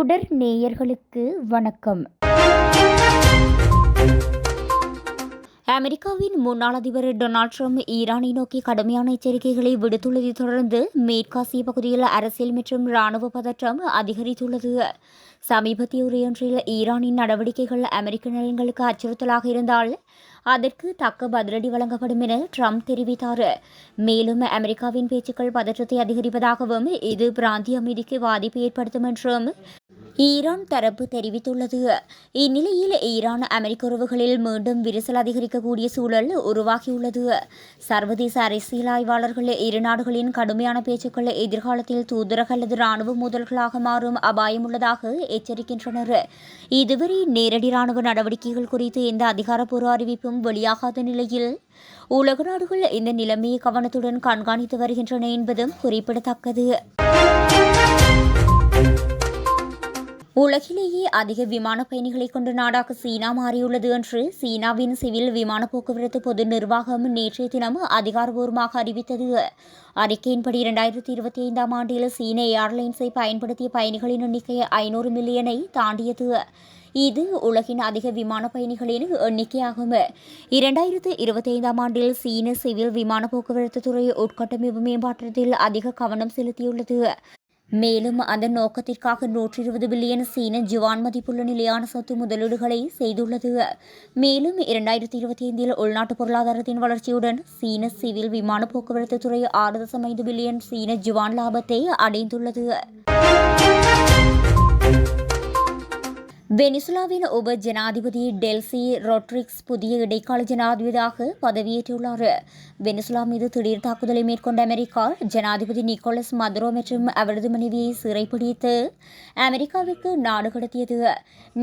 தொடர் நேயர்களுக்கு வணக்கம். அமெரிக்காவின் முன்னாள் அதிபர் டொனால்ட் ட்ரம்ப் ஈரானை நோக்கி கடுமையான எச்சரிக்கைகளை விடுத்துள்ளதை தொடர்ந்து மேற்காசிய பகுதியில் அரசியல் மற்றும் இராணுவ பதற்றம் அதிகரித்துள்ளது. சமீபத்திய உரையொன்றில் ஈரானின் நடவடிக்கைகள் அமெரிக்க நலன்களுக்கு அச்சுறுத்தலாக இருந்தால் அதற்கு தக்க பதிலடி வழங்கப்படும் என ட்ரம்ப் தெரிவித்தார். மேலும் அமெரிக்காவின் பேச்சுக்கள் பதற்றத்தை அதிகரிப்பதாகவும் இது பிராந்திய அமைதிக்கு பாதிப்பு ஏற்படுத்தும் என்றும் ஈரான் தரப்பு தெரிவித்துள்ளது. இந்நிலையில் ஈரான் அமெரிக்க உறவுகளில் மீண்டும் விரிசல் அதிகரிக்கக்கூடிய சூழல் உருவாகியுள்ளது. சர்வதேச அரசியல் ஆய்வாளர்கள் இரு நாடுகளின் கடுமையான பேச்சுக்கள் எதிர்காலத்தில் தூதரக அல்லது ராணுவ மோதல்களாக மாறும் அபாயம் உள்ளதாக எச்சரிக்கின்றனர். இதுவரை நேரடி ராணுவ நடவடிக்கைகள் குறித்து எந்த அதிகாரப்பூர்வ அறிவிப்பும் வெளியாகாத நிலையில் உலக நாடுகள் இந்த நிலைமையை கவனத்துடன் கண்காணித்து வருகின்றன என்பதும் குறிப்பிடத்தக்கது. உலகிலேயே அதிக விமான பயணிகளை கொண்ட நாடாக சீனா மாறியுள்ளது என்று சீனாவின் சிவில் விமான போக்குவரத்து பொது நிர்வாகம் நேற்றைய தினம் அதிகாரபூர்வமாக அறிவித்தது. அறிக்கையின்படி இரண்டாயிரத்தி இருபத்தி ஐந்தாம் ஆண்டில் சீன ஏர்லைன்ஸை பயன்படுத்திய பயணிகளின் எண்ணிக்கை ஐநூறு மில்லியனை தாண்டியது. இது உலகின் அதிக விமான பயணிகளின் எண்ணிக்கையாகும். இரண்டாயிரத்து இருபத்தி ஐந்தாம் ஆண்டில் சீன சிவில் விமான போக்குவரத்து துறை உட்கட்டமைப்பு மேம்பாட்டத்தில் அதிக கவனம் செலுத்தியுள்ளது. மேலும் அந்த நோக்கத்திற்காக நூற்றி இருபது பில்லியன் சீன ஜுவான் மதிப்புள்ள நிலையான சொத்து முதலீடுகளை செய்துள்ளது. மேலும் இரண்டாயிரத்தி இருபத்தி ஐந்தில் உள்நாட்டு பொருளாதாரத்தின் வளர்ச்சியுடன் சீன சிவில் விமான போக்குவரத்து துறை ஆறு தசம் ஐந்து பில்லியன் சீன ஜுவான் லாபத்தை அடைந்துள்ளது. வெனிசுலாவின் உப ஜனாதிபதி டெல்சி ரொட்ரிக்ஸ் புதிய இடைக்கால ஜனாதிபதியாக பதவியேற்றுள்ளார். வெனிசுலா மீது திடீர் தாக்குதலை மேற்கொண்ட அமெரிக்கா ஜனாதிபதி நிக்கோலஸ் மதுரோ மற்றும் அவரது மனைவியை சிறைப்பிடித்து அமெரிக்காவிற்கு நாடு கடத்தியது.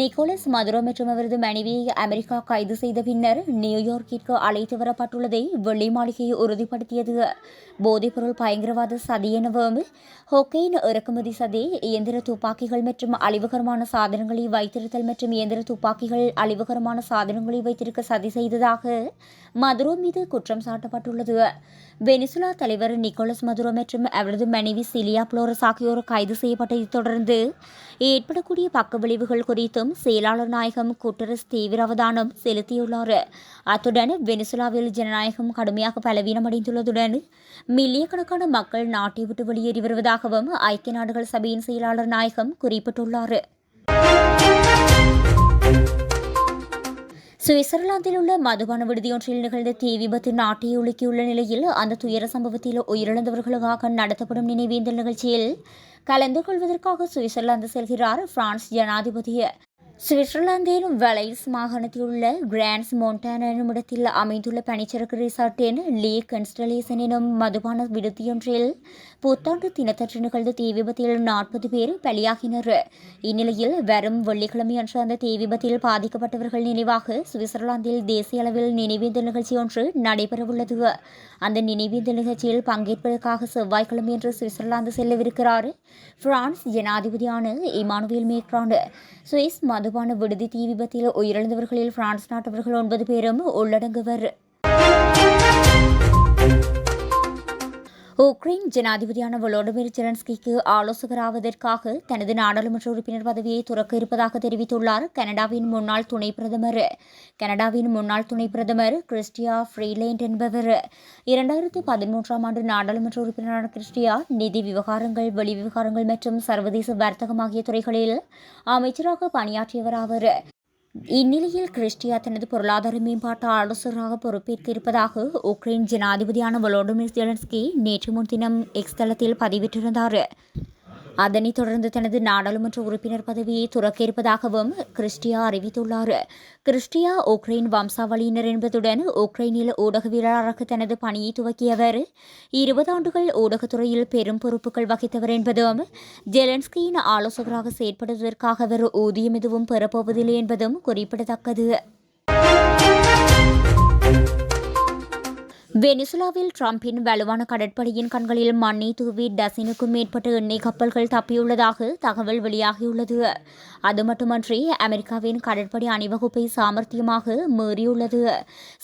நிக்கோலஸ் மதுரோ மற்றும் அவரது மனைவியை அமெரிக்கா கைது செய்த பின்னர் நியூயார்க்கிற்கு அழைத்து வரப்பட்டுள்ளதை வெள்ளை மாளிகை உறுதிப்படுத்தியது. போதைப்பொருள் பயங்கரவாத சதி எனவும் ஹொக்கெயின் இறக்குமதி சதி இயந்திர துப்பாக்கிகள் மற்றும் அழிவுகரமான சாதனங்களை வைத்து வைத்திருத்தல் மற்றும் இயந்திர துப்பாக்கிகள் அழிவுகரமான சாதனங்களை வைத்திருக்க சதி செய்ததாக மதுரோ மீது குற்றம் சாட்டப்பட்டுள்ளது. வெனிசுலா தலைவர் நிக்கோலஸ் மதுரோ மற்றும் அவரது மனைவி சிலியா புளோரஸ் ஆகியோர் கைது செய்யப்பட்டதைத் தொடர்ந்து ஏற்படக்கூடிய பக்க விளைவுகள் குறித்தும் செயலாளர் நாயகம் குட்டரஸ் தீவிர அவதானம் செலுத்தியுள்ளார். அத்துடன் வெனிசுலாவில் ஜனநாயகம் கடுமையாக பலவீனமடைந்துள்ளதுடன் மில்லிய கணக்கான மக்கள் நாட்டை விட்டு வெளியேறி வருவதாகவும் ஐக்கிய நாடுகள் சபையின் செயலாளர் நாயகம் குறிப்பிட்டுள்ளார். சுவிட்சர்லாந்தில் உள்ள மதுபான விடுதியொன்றில் நிகழ்ந்த தீ விபத்து நாட்டை உலுக்கியுள்ள நிலையில் அந்த துயர சம்பவத்தில் உயிரிழந்தவர்களுக்காக நடத்தப்படும் நினைவேந்தல் நிகழ்ச்சியில் கலந்து கொள்வதற்காக சுவிட்சர்லாந்து செல்கிறார் பிரான்ஸ் ஜனாதிபதி. சுவிட்சர்லாந்தின் வலைஸ் மாகாணத்தில் உள்ள கிராண்ட்ஸ் மோண்டான இடத்தில் அமைந்துள்ள பனிச்சரக்கு ரிசார்ட்டின் லீ கன்ஸ்டலேசன் எனும் மதுபான விடுதியொன்றில் புத்தாண்டு தினத்தன்று நிகழ்ந்த தீ விபத்தில் நாற்பது பேர் பலியாகினர். இந்நிலையில் வரும் வெள்ளிக்கிழமை அன்று அந்த தீ விபத்தில் பாதிக்கப்பட்டவர்கள் நினைவாக சுவிட்சர்லாந்தில் தேசிய அளவில் நினைவேந்தல் நிகழ்ச்சி ஒன்று நடைபெறவுள்ளது. அந்த நினைவேந்தல் நிகழ்ச்சியில் பங்கேற்பதற்காக செவ்வாய்க்கிழமை என்று சுவிட்சர்லாந்து செல்லவிருக்கிறார். பிரான்ஸ் ஜனாதிபதியான இமானுவேல் மேக்ரான் சுவிஸ் மதுபான விடுதி தீ விபத்தில் உயிரிழந்தவர்களில் பிரான்ஸ் நாட்டவர்கள் ஒன்பது பேரும் உள்ளடங்குவர். உக்ரைன் ஜனாதிபதியான வொலோடிமிர் ஜெலன்ஸ்கிக்கு ஆலோசகராவதற்காக தனது நாடாளுமன்ற உறுப்பினர் பதவியை துறக்க இருப்பதாக தெரிவித்துள்ளார் கனடாவின் முன்னாள் துணை பிரதமர். கனடாவின் முன்னாள் துணை பிரதமர் கிறிஸ்டியா ஃப்ரீலேண்ட் என்பவர். இரண்டாயிரத்து பதிமூன்றாம் ஆண்டு நாடாளுமன்ற உறுப்பினரான கிறிஸ்டியா நிதி விவகாரங்கள் வெளிவிவகாரங்கள் மற்றும் சர்வதேச வர்த்தகம் ஆகிய துறைகளில் அமைச்சராக பணியாற்றியவர் ஆவர். இந்நிலையில் கிறிஸ்டியா தனது பொருளாதார மேம்பாட்டு ஆலோசகராக பொறுப்பேற்றிருப்பதாக உக்ரைன் ஜனாதிபதியான வொலோடிமிர் ஜெலன்ஸ்கி நேற்று முன்தினம் எக்ஸ் தளத்தில் பதிவிட்டிருந்தார். அதனைத் தொடர்ந்து தனது நாடாளுமன்ற உறுப்பினர் பதவியை துறக்க இருப்பதாகவும் கிறிஸ்டியா அறிவித்துள்ளார். கிறிஸ்டியா உக்ரைன் வம்சாவளியினர் என்பதுடன் உக்ரைனில் ஊடகவியலாளராக தனது பணியை துவக்கியவர். இருபது ஆண்டுகள் ஊடகத்துறையில் பெரும் பொறுப்புகள் வகித்தவர் என்பதும் ஜெலன்ஸ்கியின் ஆலோசகராக செயற்படுவதற்காக அவர் ஊதியம் எதுவும் பெறப்போவதில்லை என்பதும் குறிப்பிடத்தக்கது. வெனிசுலாவில் டிரம்பின் வலுவான கடற்படையின் கண்களில் மண்ணை தூவி டசினுக்கும் மேற்பட்ட எண்ணெய் கப்பல்கள் தப்பியுள்ளதாக தகவல் வெளியாகியுள்ளது. அது மட்டுமன்றி அமெரிக்காவின் கடற்படை அணிவகுப்பை சாமர்த்தியமாக மீறியுள்ளது.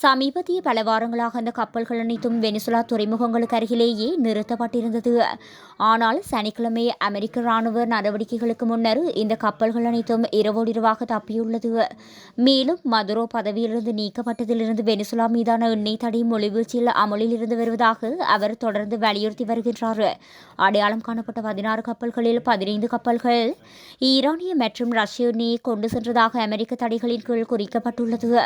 சமீபத்திய பல வாரங்களாக அந்த கப்பல்கள் அனைத்தும் வெனிசுலா துறைமுகங்களுக்கு அருகிலேயே நிறுத்தப்பட்டிருந்தது. ஆனால் சனிக்கிழமை அமெரிக்க ராணுவ நடவடிக்கைகளுக்கு முன்னர் இந்த கப்பல்கள் அனைத்தும் இரவோடிரவாக தப்பியுள்ளது. மேலும் மதுரோ பதவியிலிருந்து நீக்கப்பட்டதிலிருந்து வெனிசுலா மீதான எண்ணெய் தடை மொழிவீழ்ச்சியில் அமலில் இருந்து வருவதாக அவர் தொடர்ந்து வலியுறுத்தி வருகின்றார். அடையாளம் காணப்பட்ட பதினாறு கப்பல்களில் பதினைந்து கப்பல்கள் ஈரானிய மற்றும் ரஷ்ய எண்ணெயை கொண்டு சென்றதாக அமெரிக்க தடைகளின் கீழ் குறிக்கப்பட்டுள்ளது.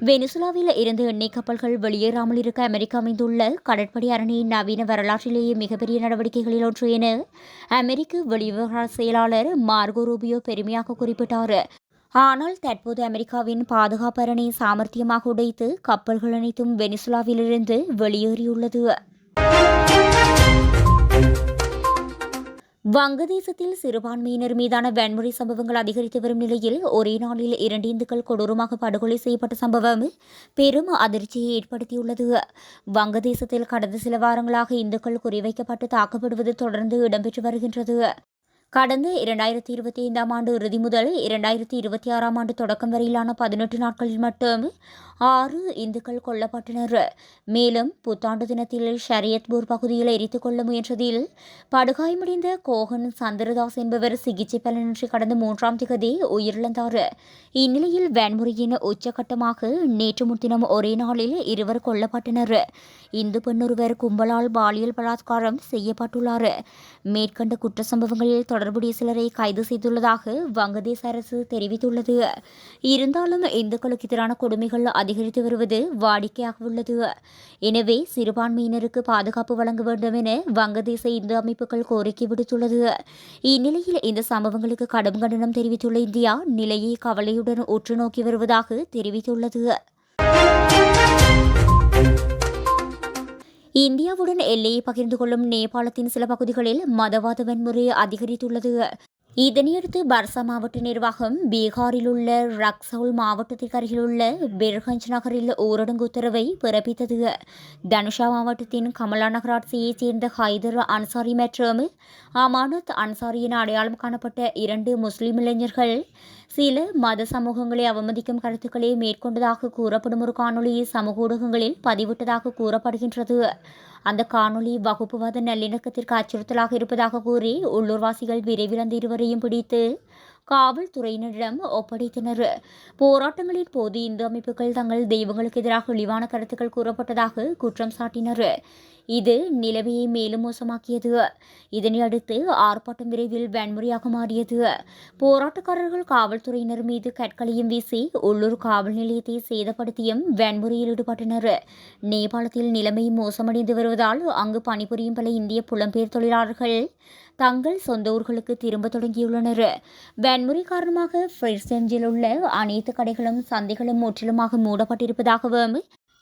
வெனிசுலாவில் இருந்து எண்ணெய் கப்பல்கள் வெளியேறாமல் இருக்க அமெரிக்கா அமைந்துள்ள கடற்படை அரணியின் நவீன வரலாற்றிலேயே மிகப்பெரிய நடவடிக்கைகளில் ஒன்று என அமெரிக்க வெளிவிவகார செயலாளர் மார்கோ ரூபியோ பெருமையாக குறிப்பிட்டார். ஆனால் தற்போது அமெரிக்காவின் பாதுகாப்பு சாமர்த்தியமாக உடைத்து கப்பல்கள் அனைத்தும் வெனிசுலாவிலிருந்து வெளியேறியுள்ளது. வங்கதேசத்தில் சிறுபான்மையினர் மீதான வன்முறை சம்பவங்கள் அதிகரித்து வரும் நிலையில் ஒரே நாளில் இரண்டு இந்துக்கள் கொடூரமாக படுகொலை செய்யப்பட்ட சம்பவம் பெரும் அதிர்ச்சியை ஏற்படுத்தியுள்ளது. வங்கதேசத்தில் கடந்த சில வாரங்களாக இந்துக்கள் குறிவைக்கப்பட்டு தாக்கப்படுவது தொடர்ந்து இடம்பெற்று வருகின்றது. கடந்த இரண்டாயிரத்தி இருபத்தி ஐந்தாம் ஆண்டு இறுதி முதல் இரண்டாயிரத்தி இருபத்தி ஆறாம் ஆண்டு தொடக்கம் வரையிலான பதினெட்டு நாட்களில் மட்டும் ஆறு இந்துக்கள் கொல்லப்பட்டனர். மேலும் புத்தாண்டு தினத்தில் ஷரியத்பூர் பகுதியில் எரித்துக் கொள்ள முயன்றதில் படுகாயமடைந்த கோகன் சந்திரதாஸ் என்பவர் சிகிச்சை பலனின்றி கடந்த மூன்றாம் திகதி உயிரிழந்தார். இந்நிலையில் வன்முறையின் உச்சகட்டமாக நேற்று முன்தினம் ஒரே நாளில் இருவர் கொல்லப்பட்டனர். இந்து பெண்ணொருவர் கும்பலால் பாலியல் பலாத்காரம் செய்யப்பட்டுள்ளார். மேற்கண்ட குற்ற சம்பவங்களில் தொடர்புடைய சிலரை கைது செய்துள்ளதாக வங்கதேச அரசு தெரிவித்துள்ளது. இருந்தாலும் இந்துக்களுக்கு எதிரான கொடுமைகள் அதிகரித்து வருவது வாடிக்கையாக உள்ளது. எனவே சிறுபான்மையினருக்கு பாதுகாப்பு வழங்க வேண்டும் என வங்கதேச இந்து அமைப்புகள் கோரிக்கை விடுத்துள்ளது. இந்நிலையில் இந்த சம்பவங்களுக்கு கடும் கண்டனம் தெரிவித்துள்ள இந்தியா நிலையை கவலையுடன் உற்று நோக்கி வருவதாக தெரிவித்துள்ளது. இந்தியாவுடன் எல்லையை பகிர்ந்து கொள்ளும் நேபாளத்தின் சில பகுதிகளில் மதவாத வன்முறை அதிகரித்துள்ளது. இதனையடுத்து பர்சா மாவட்ட நிர்வாகம் பீகாரில் உள்ள ரக்சவுல் மாவட்டத்திற்கு அருகிலுள்ள பெர்கஞ்ச் நகரில் ஊரடங்கு உத்தரவை பிறப்பித்தது. தனுஷா மாவட்டத்தின் கமலா நகராட்சியைச் சேர்ந்த ஹைதர் அன்சாரி மற்றும் அமானத் அன்சாரி என அடையாளம் காணப்பட்ட இரண்டு முஸ்லிம் இளைஞர்கள் சில மத சமூகங்களை அவமதிக்கும் கருத்துக்களை மேற்கொண்டதாக கூறப்படும் ஒரு காணொலியை சமூக ஊடகங்களில் பதிவிட்டதாக கூறப்படுகின்றது. அந்த காணொலி வகுப்புவாத நல்லிணக்கத்திற்கு அச்சுறுத்தலாக இருப்பதாக கூறி உள்ளூர்வாசிகள் விரைவில் அந்த இருவரையும் பிடித்து காவல்துறையினரிடம் ஒப்படைத்தனர். போராட்டங்களின் போது இந்து அமைப்புகள் தங்கள் தெய்வங்களுக்கு எதிராக இழிவான கருத்துக்கள் கூறப்பட்டதாக குற்றம் சாட்டினர். இது நிலைமையை மேலும் மோசமாக்கியது. இதனை அடுத்து ஆர்ப்பாட்டம் விரைவில் வன்முறையாக மாறியது. போராட்டக்காரர்கள் காவல்துறையினர் மீது கற்களையும் வீசி உள்ளூர் காவல் நிலையத்தை சேதப்படுத்தியும் வன்முறையில் ஈடுபட்டனர். நேபாளத்தில் நிலைமை மோசமடைந்து வருவதால் அங்கு பணிபுரியும் பல இந்திய புலம்பெயர் தொழிலாளர்கள் தங்கள் சொந்த ஊர்களுக்கு திரும்ப தொடங்கியுள்ளனர். வன்முறை காரணமாக ஃபிரிஸ்டெஞ்சில் உள்ள அனைத்து கடைகளும் சந்தைகளும் முற்றிலுமாக மூடப்பட்டிருப்பதாகவும்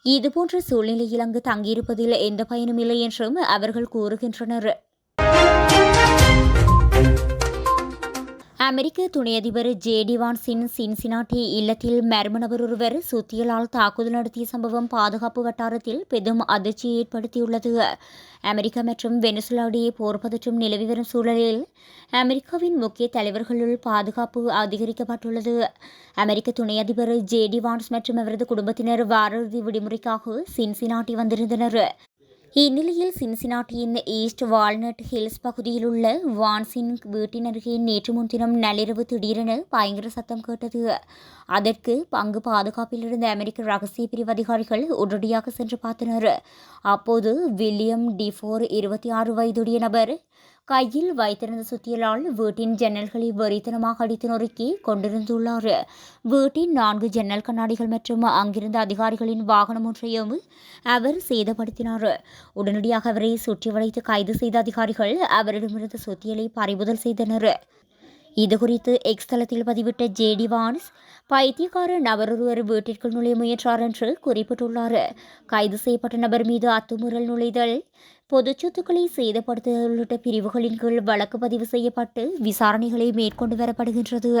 இதுபோன்ற சூழ்நிலையில் அங்கு தங்கியிருப்பதில் எந்த பயனும் இல்லை என்றும் அவர்கள் கூறுகின்றனர். அமெரிக்க துணை அதிபர் ஜே டிவான்சின் சின்சினாட்டி இல்லத்தில் மர்ம நபர் ஒருவர் சுத்தியலால் தாக்குதல் நடத்திய சம்பவம் பாதுகாப்பு வட்டாரத்தில் பெரும் அதிர்ச்சியை ஏற்படுத்தியுள்ளது. அமெரிக்கா மற்றும் வெனிசுலாவுடைய போர் பதற்றம் நிலவி வரும் சூழலில் அமெரிக்காவின் முக்கிய தலைவர்களுள் பாதுகாப்பு அதிகரிக்கப்பட்டுள்ளது. அமெரிக்க துணை அதிபர் ஜே டிவான்ஸ் மற்றும் அவரது குடும்பத்தினர் வார இறுதி விடுமுறைக்காக சின்சினாட்டி வந்திருந்தனர். இந்நிலையில் சின்சினாட்டியின் ஈஸ்ட் வால்நட் ஹில்ஸ் பகுதியில் உள்ள வான்சின் வீட்டின் அருகே நேற்று முன்தினம் நள்ளிரவு திடீரென பயங்கர சத்தம் கேட்டது அதற்கு பங்கு பாதுகாப்பில் இருந்த அமெரிக்க ரகசிய பிரிவு அதிகாரிகள் உடனடியாக சென்று பார்த்தனர் அப்போது வில்லியம் டிஃபோர் இருபத்தி ஆறு வயதுடைய நபர் கையில் வைத்திருந்த சுத்தியலால் வீட்டின் ஜன்னல்களை வெறித்தனமாக அடித்து நொறுக்கி கொண்டிருந்துள்ளார். வீட்டின் நான்கு ஜன்னல் கண்ணாடிகள் மற்றும் அங்கிருந்த அதிகாரிகளின் வாகனம் ஒன்றையும் அவர் சேதப்படுத்தினார். உடனடியாக அவரை சுற்றி வளைத்து கைது செய்த அதிகாரிகள் அவரிடமிருந்து சுத்தியலை பறிமுதல் செய்தனர். இதுகுறித்து எக்ஸ் தளத்தில் பதிவிட்ட ஜேடி வான்ஸ் பைத்தியக்கார நபர் ஒருவர் வீட்டிற்குள் நுழைய முயன்றார் என்று குறிப்பிட்டுள்ளார். கைது செய்யப்பட்ட நபர் மீது அத்துமுறல் நுழைதல் பொது சொத்துக்களை சேதப்படுத்துதல் உள்ளிட்ட பிரிவுகளின் கீழ் வழக்கு பதிவு செய்யப்பட்டு விசாரணைகளை மேற்கொண்டு வரப்படுகின்றது.